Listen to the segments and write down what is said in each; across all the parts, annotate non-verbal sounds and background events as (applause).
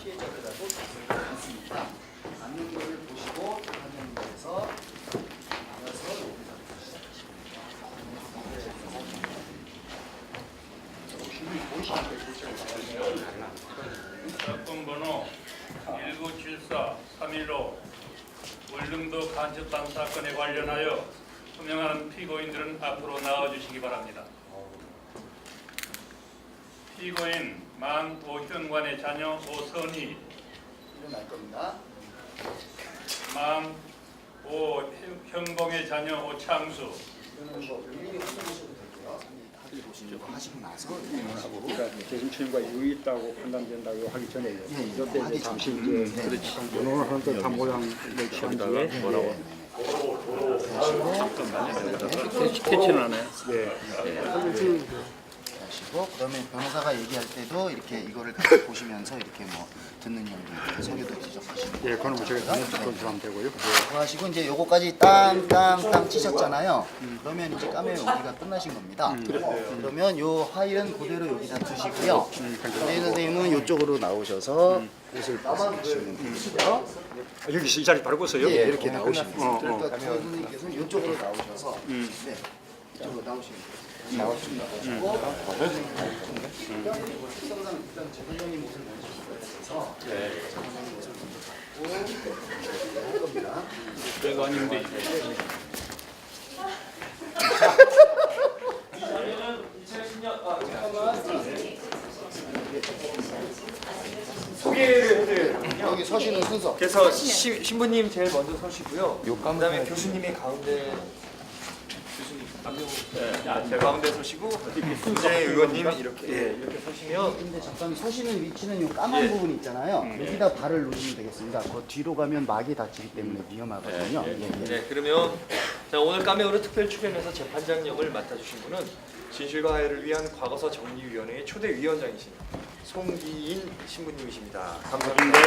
피해자들하고 앉습니다. 앉는 것을 보시고 화면에서 알아서 여기서 사건 번호 1974-315 월릉도 간첩방 사건에 관련하여 소명하는 피고인들은 앞으로 나와주시기 바랍니다. 피고인 만 오현관의 자녀 오선희, 일어날 겁니다. 만 오현봉의 자녀 오창수, 일일이 확인하셔도 되고요. 거 하시고 나서 하고. 그러니까 재심출과 유의 있다고 판단된다고 하기 전에 예, 예. 이때 이제 잠시. 이제 네. 그렇지 변호를 하는 듯한 모양을 취한 뒤에 뭐라고? 캐치는 안 해요. 예. 하시고 그러면 변호사가 얘기할 때도 이렇게 이거를 같이 보시면서 이렇게 뭐 듣는 용도 있고 서류도 지적하시면 예, 그건 뭐 제가 컨트롤하면 되고요. 그거 하시고 이제 요거까지 땅땅땅 치셨잖아요. 그러면 이제 까메 오기가 끝나신 겁니다. 그러면 요 파일은 그대로 여기다 두시고요. 네, 선생님은 요쪽으로 나오셔서 옷을 벗으시면 되시고요. 아, 여기 이 자리 바로 벗어요? 예, 이렇게 나오시면 돼요. 어, 어. 그러니까 그 선생님께서 요쪽으로 나오셔서 네, 이쪽으로 나오시면 돼요. 내가 아닌데 소개를 해드려요. 여기 서시는 순서. 그래서 시, 신부님 제일 먼저 서시고요. 그 다음에 교수님이 가운데 교수님 안병호 네, 제일 가운데 서시고 이제 의원님 이렇게 예, 이렇게 서시면 근데 잠깐 서시는 위치는 요 까만 부분 있잖아요. 여기다 발을 놓으시면 되겠습니다. 그 뒤로 가면 막이 닫히기 때문에 위험하거든요. 예, 예. 네 그러면 자 오늘 까메오로 특별 출연해서 재판장 역을 맡아주신 분은 진실과 화해를 위한 과거사 정리위원회의 초대 위원장이신 송기인 신부님이십니다. 감사합니다.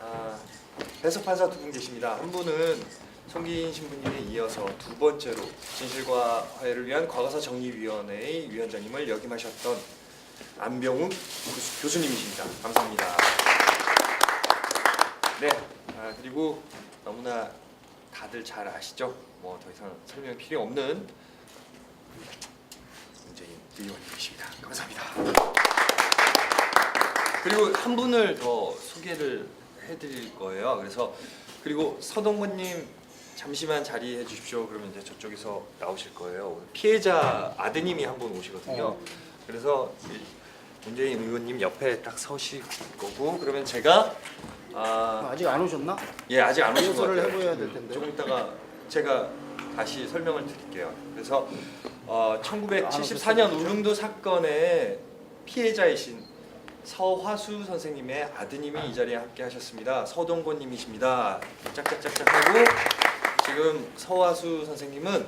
아, 배석 판사 두 분 계십니다. 한 분은 송기인 신부님에 이어서 두 번째로 진실과 화해를 위한 과거사 정리위원회의 위원장님을 역임하셨던 안병훈 교수, 교수님이십니다. 감사합니다. 네, 아, 그리고 너무나 다들 잘 아시죠? 뭐 더 이상 설명 필요 없는 문재인 의원님이십니다. 감사합니다. 그리고 한 분을 더 소개를 해드릴 거예요. 그래서 그리고 서동건님 잠시만 자리해 주십시오. 그러면 이제 저쪽에서 나오실 거예요. 오늘 피해자 아드님이 한 분 오시거든요. 그래서 이 문재인 의원님 옆에 딱 서실 거고 그러면 제가 아, 아직 안 오셨나? 예 아직 안 오신 것 리허설을 같아요. 해보여야 될 텐데. 조금 있다가 제가 다시 설명을 드릴게요. 그래서 어, 1974년 울릉도 사건의 피해자이신 서화수 선생님의 아드님이 이 자리에 함께 하셨습니다. 서동건님이십니다. 짝짝짝짝 하고 지금 서화수 선생님은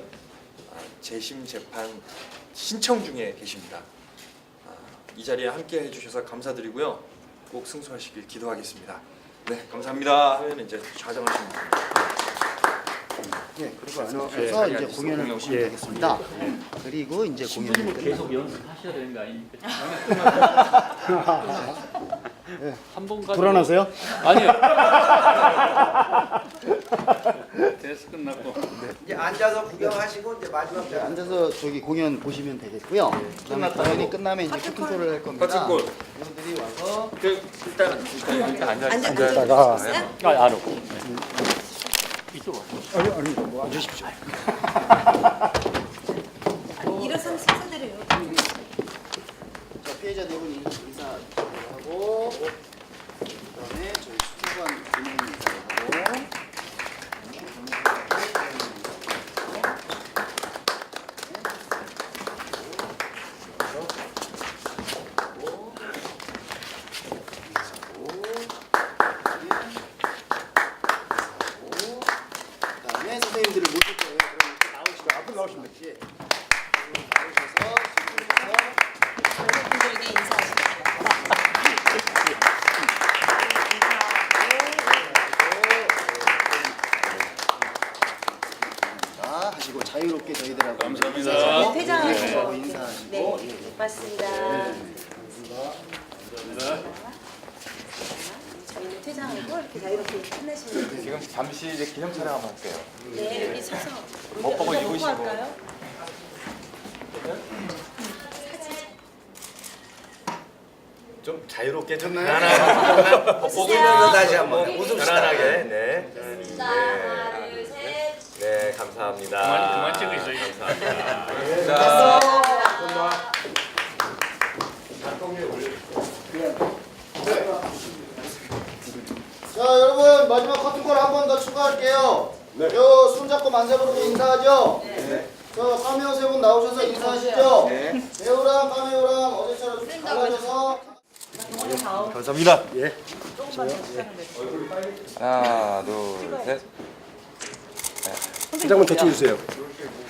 아, 재심 재판 신청 중에 계십니다. 아, 이 자리에 함께 해주셔서 감사드리고요. 꼭 승소하시길 기도하겠습니다. 네, 감사합니다. 하면 이제 좌정하시면 됩니다. 예, 그리고 앉아서 예, 이제 공연을 공연 보시면 예. 되겠습니다. 그리고 이제 공연을. 계속 연습하셔야 되는 거 아닙니까? (laughs) (laughs) 한 번 가지고 불안하세요? 아니요. 됐어 (laughs) 끝났고. 이제 앉아서 구경하시고 이제 마지막 네, 앉아서 저기 공연 보시면 되겠고요. 그다음에 공연이 끝나면 이제 커튼콜을 할 겁니다. 커튼콜. 분들이 와서 그 일단 일단 앉아 앉았다가 아, 안 오고. 이쪽으로. 아니 아니 뭐 앉으십시오. 일어선 순서대로요. 자, 피해자 네 분이 인사 하고 그다음에 저희 두분 인사하 고맙습니다. 네, 네, 저희는 퇴장하고 이렇게 자유롭게 끝내시면 지금 잠시 이제 기념 촬영 한번 할게요. 네, 여기 서서 뭐 먹고 입으시고. 좀 자유롭게 좀 네. 뽑으면서 다시 한번 편안하게 네. 하나, 둘, 셋. 네 감사합니다. 그만 찍으세요. 감사합니다. 자. 마지막 커튼콜 한 번 더 추가할게요. 요 손잡고 만세 부르고 인사하죠. 저 카메오 세 분 나오셔서 인사하시죠. 배우랑 카메오랑 어제처럼 달라져서. 감사합니다. 예. 하나 둘 셋. 한장만 더 찍어주세요.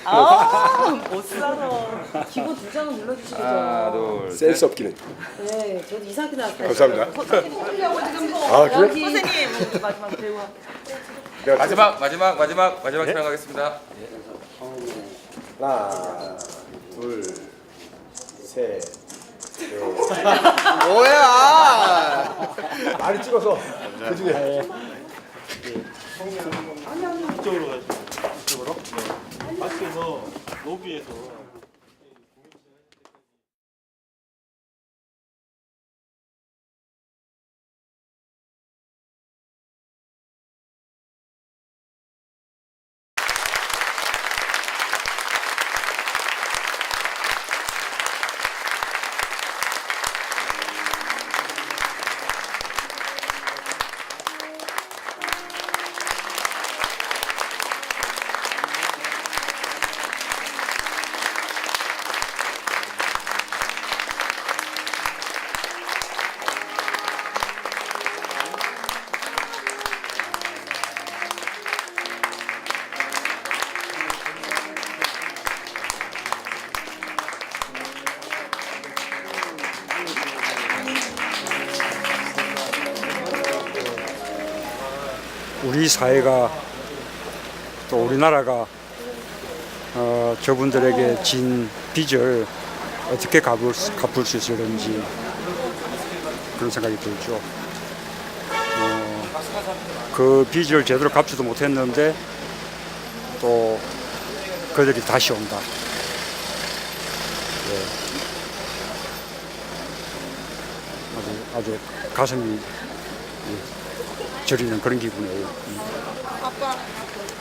아, 못 살아. 기본 두 장은 눌러주시죠. 하나 둘 셋. 센스 없기는. 네, 저도 이상하게 나왔어요. 감사합니다. 지금. 아, 그래? 선생님 마지막 배우. 마지막 마지막 마지막 마지막 촬영하겠습니다. 하나, 둘, 셋. 뭐야? 많이 찍어서 그 중에 밖에서 로비에서 우리 사회가 또 우리나라가 어, 저분들에게 진 빚을 어떻게 갚을, 수- 갚을 수 있을는지 그런 생각이 들죠. 어, 그 빚을 제대로 갚지도 못했는데 또 그들이 다시 온다. 예. 아주, 아주 가슴이 예, 저리는 그런 기분이에요. 아빠.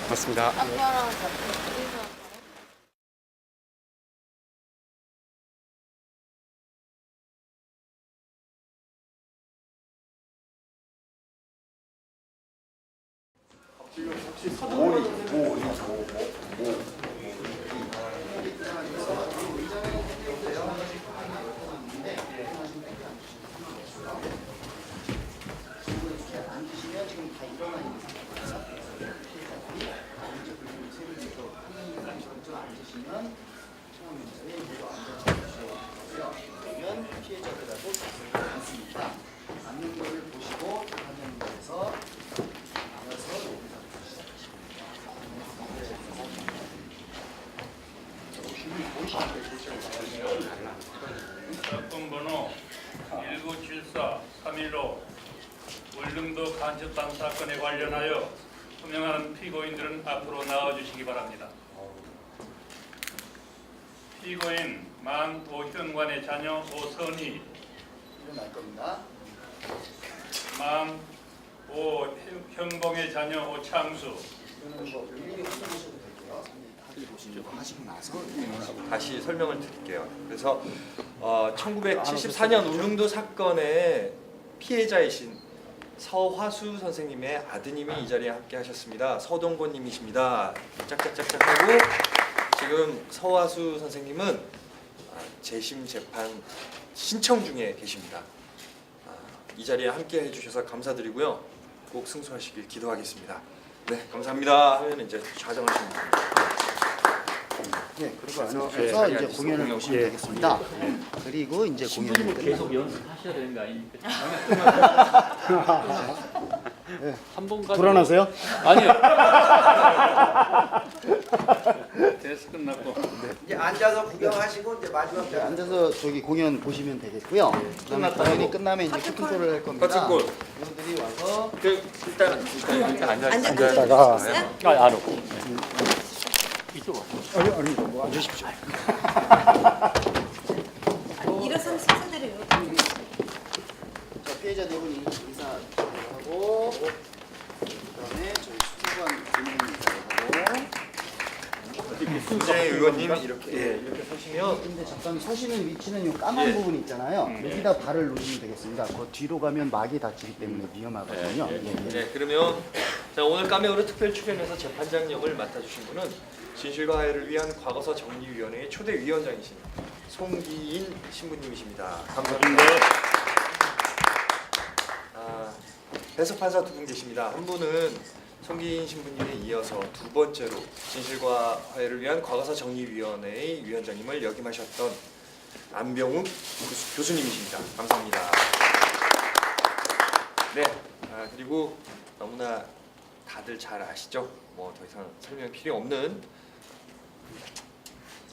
맞습니다. 그러면 피해자들하고 않습니다. 앉는 거를 보시고 하는 거에서 알아서 여기서 사건 번호 1974-315 월등도 간첩단 사건에 관련하여 소명하는 피고인들은 앞으로 나와주시기 바랍니다. 피고인 만 오현관의 자녀 오선희, 일어날 겁니다. 만 오현봉의 자녀 오창수, 이거는 뭐 일일이 확인하셔도 되고요. 다들 보시고 하시고 나서 다시 설명을 드릴게요. 그래서 어, 1974년 울릉도 사건의 피해자이신 서화수 선생님의 아드님이 이 자리에 함께 하셨습니다. 서동곤님이십니다. 짝짝짝짝 하고 지금 서화수 선생님은 아, 재심 재판 신청 중에 계십니다. 아, 이 자리에 함께 해주셔서 감사드리고요. 꼭 승소하시길 기도하겠습니다. 네, 감사합니다. 하면 이제 좌정하시면 됩니다. 네, 그리고 안에서 이제 공연을 보시면 되겠습니다. 그리고 이제 공연을 끝나 계속 연습하셔야 되는 거 아닙니까? (laughs) 한번 가지고 불안하세요? 아니요. (laughs) 대스 끝났고 이제 앉아서 구경하시고 이제 마지막 네, 앉아서 저기 공연 보시면 되겠고요. 그다음에 공연이 끝나면 이제 커튼콜을 할 겁니다. 커튼콜. 분들이 와서 그 일단 일단 일단 앉아 앉아 앉았다가 아, 안 오고. 아니 아니 뭐 앉으십시오. 일어선 순서대로. 자, 피해자 네 분이 인사하고 그다음에 저희 수사관 두분 인사하고 문재인 의원님 이렇게 예, 이렇게 서시면 근데 잠깐 서시는 위치는 요 까만 예. 부분 있잖아요. 여기다 발을 놓으시면 되겠습니다. 그 뒤로 가면 막이 닫히기 때문에 위험하거든요. 예, 예. 네, 그러면 자 오늘 까메오로 특별 출연해서 재판장 역을 맡아주신 분은 진실과 화해를 위한 과거사 정리위원회의 초대 위원장이신 송기인 신부님이십니다. 감사합니다. 아, 배석 판사 두 분 계십니다. 한 분은 송기인 신부님에 이어서 두 번째로 진실과 화해를 위한 과거사 정리위원회의 위원장님을 역임하셨던 안병욱 교수, 교수님이십니다. 감사합니다. 네, 아, 그리고 너무나 다들 잘 아시죠? 뭐 더 이상 설명 필요 없는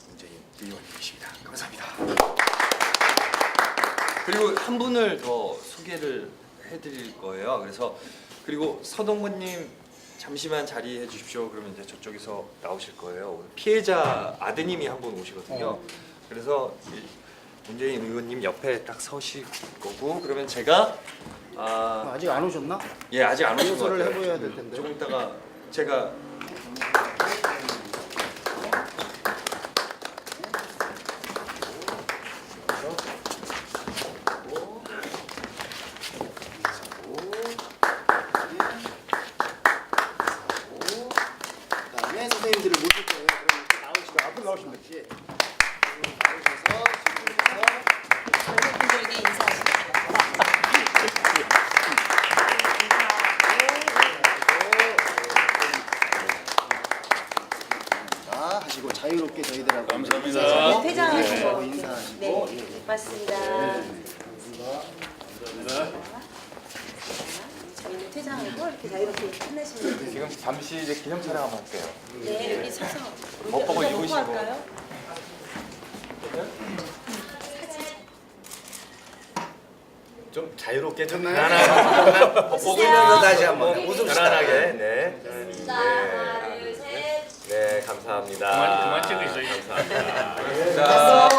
문재인 의원님이십니다. 감사합니다. 그리고 한 분을 더 소개를 해드릴 거예요. 그래서 그리고 서동건님 잠시만 자리해 주십시오. 그러면 이제 저쪽에서 나오실 거예요. 오늘 피해자 아드님이 한 분 오시거든요. 그래서 이 문재인 의원님 옆에 딱 서실 거고 그러면 제가 아, 아직 안 오셨나? 예 아직 안 오신 것 리허설을 같아요. 해보여야 될 텐데. 조금 있다가 제가 그다음에 선생님들을 모실 거예요. 그럼 이렇게 나오시고 앞으로 나오시면 되지. 나오셔서 뒤쪽에서 여러분들에게 인사하시죠. 자, 하시고 자유롭게 저희들하고 감사합니다. 퇴장하시고. 인사하시고 네, 예, 예. 맞습니다. 저희는 퇴장하고 이렇게 자유롭게 끝내시면 돼요. 지금 잠시 이제 기념 촬영 한번 할게요. 네, 여기 서서 먹방을 여기다 놓고 입으시고. 할까요? 좀 자유롭게 좀 좋나요? 편안하게 (laughs) 보면서 다시 한번 웃음 편안하게 네. 하나, 둘, 셋. 네 감사합니다. 그만 있어요. 감사합니다. 자,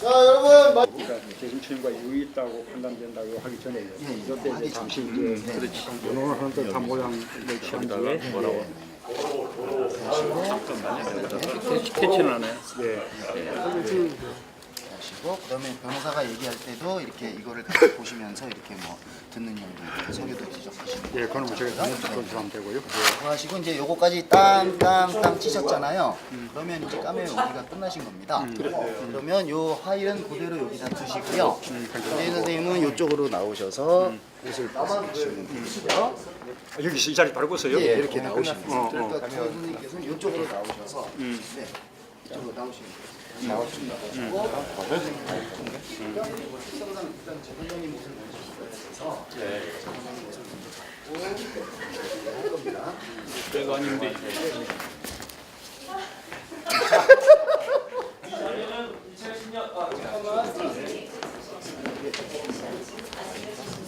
자, 여러분 마- 그러니까 재심 추임과 유의 있다고 판단된다고 하기 전에 이때 이제 잠시 이제 약간 변호하는 듯한 모양을 취한 뒤에 캐치는 하나요? 하시고 그다음에 변호사가 얘기할 때도 이렇게 이거를 같이 보시면서 이렇게 뭐 듣는 용도 서류도 지적하시고. 예, 그건 뭐 제가 건수하면 되고요. 하시고 이제 요거까지 땅땅땅 치셨잖아요. 그러면 이제 까메오 여기가 끝나신 겁니다. 그러면 요 파일은 그대로 여기다 두시고요. 문재인 선생님은 요쪽으로 나오셔서 옷을 벗으시면 되시고요. 아, 여기서 이 자리 바로 보세요. 예, 이렇게 나오시면 돼요. 어, 어. 그러니까 두 선생님께서는 요쪽으로 나오셔서 네, 이쪽으로 나오시면 돼요. 특성상 일단 제 선생님 선생님 옷을 입고 할 겁니다. 별거 아닌데.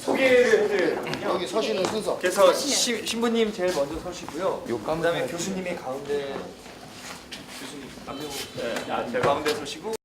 소개를 해드려요. 여기 서시는 순서. 그래서 시, 신부님 제일 먼저 서시고요. 요 그다음에 교수님이 가운데 교수님 안병 네, 가운데 서시고